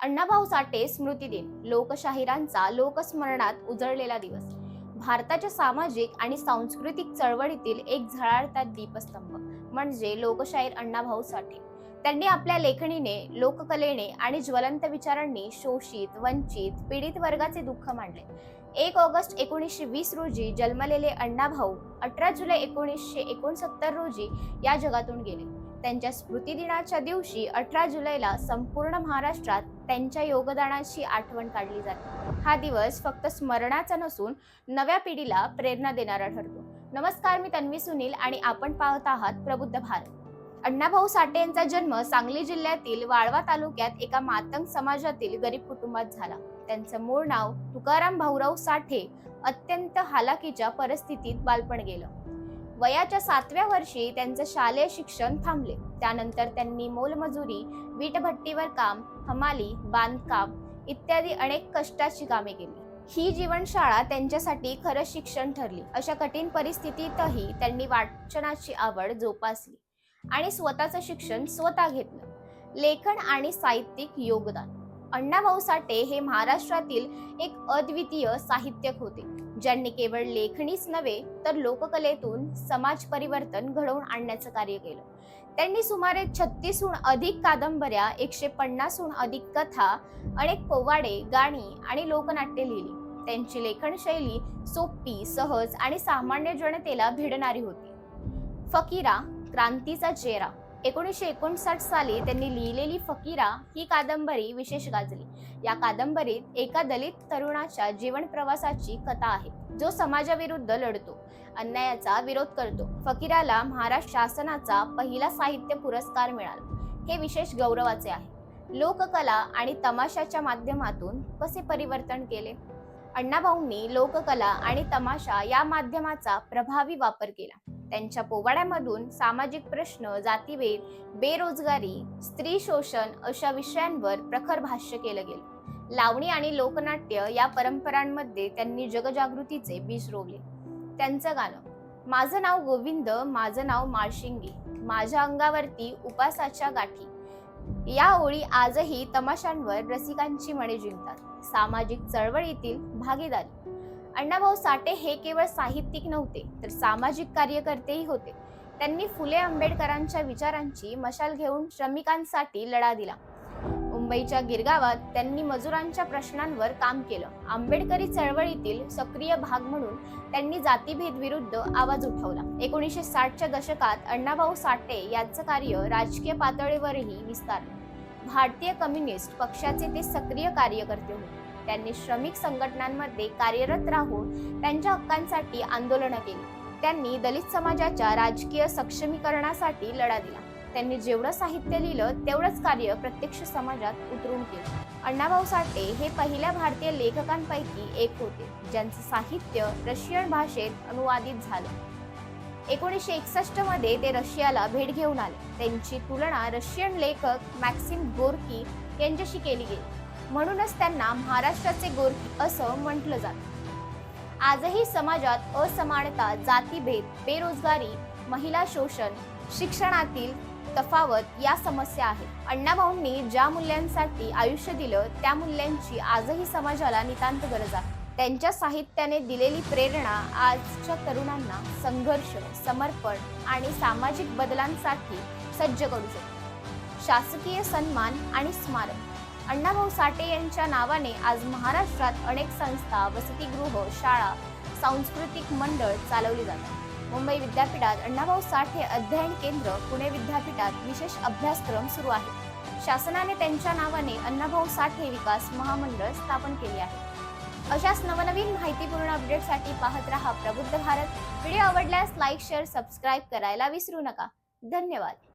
अण्णाभाऊ साठे स्मृती दिन लोकशाहिरांचा लोकस्मरणात उजळलेला दिवस. भारताच्या सामाजिक आणि सांस्कृतिक चळवळीतील एक झळाळता दीपस्तंभ म्हणजे लोकशाहीर अण्णाभाऊ साठे त्यांनी आपल्या लेखणीने लोककलेने आणि ज्वलंत विचारांनी शोषित वंचित पीडित वर्गाचे दुःख मांडले. एक ऑगस्ट एकोणीसशे वीस रोजी जन्मलेले अण्णाभाऊ अठरा जुलै एकोणीसशे एकोणसत्तर रोजी या जगातून गेले. त्यांच्या स्मृतिदिनाच्या दिवशी अठरा जुलैला संपूर्ण महाराष्ट्रात त्यांच्या योगदानाची आठवण काढली जाते. हा दिवस फक्त स्मरणाचा नसून नव्या पिढीला प्रेरणा देणारा ठरतो. नमस्कार मी तन्वी सुनील आणि आपण पाहत आहात प्रबुद्ध भारत. अण्णाभाऊ साठे यांचा जन्म सांगली जिल्ह्यातील वाळवा तालुक्यात एका मातंग समाजातील गरीब कुटुंबात झाला. त्यांचं मूळ नाव तुकाराम भाऊराव साठे अत्यंत हालाकीच्या परिस्थितीत बालपण गेलं. वयाच्या सातव्या वर्षी त्यांचं शालेय शिक्षण थांबले. त्यानंतर त्यांनी मोलमजुरी वीटभट्टीवर काम हमाली बांधकाम इत्यादी अनेक कष्टाची कामे केली. ही जीवनशाळा त्यांच्यासाठी खरं शिक्षण ठरली. अशा कठीण परिस्थितीतही त्यांनी वाचनाची आवड जोपासली आणि स्वतःचं शिक्षण स्वतः घेतलं. लेखन आणि साहित्यिक योगदान. अण्णाभाऊ साठे हे महाराष्ट्रातील एक अद्वितीय साहित्यक होते. ज्यांनी केवळ लेखणीच नव्हे तर लोककलेतून समाज परिवर्तन घडवून आणण्याचं कार्य केलं. त्यांनी सुमारे छत्तीसहून अधिक कादंबऱ्या एकशे पन्नासहून अधिक कथा अनेक पोवाडे गाणी आणि लोकनाट्य लिहिली. त्यांची लेखनशैली सोपी सहज आणि सामान्य जनतेला भिडणारी होती. फकीरा क्रांतीचा चेहरा एकोणीसशे एकोणसाठ साली त्यांनी लिहिलेली फकीरा ही कादंबरी विशेष गाजली. या कादंबरीत एका दलित तरुणाच्या जीवन प्रवासाची कथा आहे. जो समाजाविरुद्ध लढतो अन्यायाचा विरोध करतो. फकीराला महाराष्ट्र शासनाचा पहिला साहित्य पुरस्कार मिळाला. हे विशेष गौरवाचे आहे. लोककला आणि तमाशाच्या माध्यमातून कसे परिवर्तन केले? अण्णाभाऊंनी लोककला आणि तमाशा या माध्यमाचा प्रभावी वापर केला. त्यांच्या पोवाड्यामधून सामाजिक प्रश्न जातीभेद बेरोजगारी स्त्री शोषण अशा विषयांवर प्रखर भाष्य केलं गेलं. लावणी आणि लोकनाट्य या परंपरांमध्ये त्यांनी जगजागृतीचे बीज रोवले. त्यांचं गाणं माझं नाव गोविंद माझं नाव माळशिंगी माझ्या अंगावरती उपासाच्या गाठी. या ओळी आजही तमाशांवर रसिकांची मने जिंकतात. सामाजिक चळवळीतील भागीदारी. अण्णाभाऊ साठे हे केवळ साहित्यिक नव्हते तर सामाजिक कार्यकर्तेही होते. त्यांनी फुले आंबेडकरांच्या विचारांची मशाल घेऊन श्रमिकांसाठी लढा दिला. मुंबईच्या गिरगावात त्यांनी मजुरांच्या प्रश्नांवर काम केलं. आंबेडकरी चळवळीतील सक्रिय भाग म्हणून त्यांनी जातीभेद विरुद्ध आवाज उठवला. एकोणीसशे साठच्या दशकात अण्णाभाऊ साठे यांचं कार्य राजकीय पातळीवरही विस्तारलं. भारतीय कम्युनिस्ट पक्षाचे ते सक्रिय कार्यकर्ते होते. त्यांनी श्रमिक संघटनांमध्ये कार्यरत राहून त्यांच्या हक्कांसाठी आंदोलनं केली. त्यांनी दलित समाजाच्या राजकीय सक्षमीकरणासाठी लढा दिला. त्यांनी जेवढं साहित्य लिहिलं तेवढंच कार्य प्रत्यक्ष समाजात उतरून केलं. अण्णाभाऊ साठे हे पहिल्या भारतीय लेखकांपैकी एक होते ज्यांचं साहित्य रशियन भाषेत अनुवादित झालं. एकोणीसशे एकसष्टमध्ये ते रशियाला भेट घेऊन आले. त्यांची तुलना रशियन लेखक मॅक्सिम गोर्की यांच्याशी केली गेली. म्हणूनच त्यांना महाराष्ट्राचे गोरखी असं म्हटलं जातं. आजही समाजात असमानता जातीभेद बेरोजगारी महिला शोषण शिक्षणातील तफावत या समस्या आहेत. अण्णाभाऊंनी ज्या मूल्यांसाठी आयुष्य दिलं त्या मूल्यांची आजही समाजाला नितांत गरज आहे. त्यांच्या साहित्याने दिलेली प्रेरणा आजच्या तरुणांना संघर्ष समर्पण आणि सामाजिक बदलांसाठी सज्ज करू शकते. शासकीय सन्मान आणि स्मारक अण्णाभाऊ साठे यांच्या नावाने आज महाराष्ट्रात अनेक संस्था वसतिगृह शाळा सांस्कृतिक मंडळ चालवली जातात. मुंबई विद्यापीठात अण्णाभाऊ साठे अध्ययन केंद्र पुणे विद्यापीठात विशेष अभ्यासक्रम सुरू आहे शासनाने त्यांच्या नावाने अण्णाभाऊ साठे विकास महामंडळ स्थापन केले आहे. अशाच नवनवीन माहितीपूर्ण अपडेटसाठी पाहत रहा प्रबुद्ध भारत. व्हिडिओ आवडल्यास लाईक शेअर सबस्क्राईब करायला विसरू नका. धन्यवाद.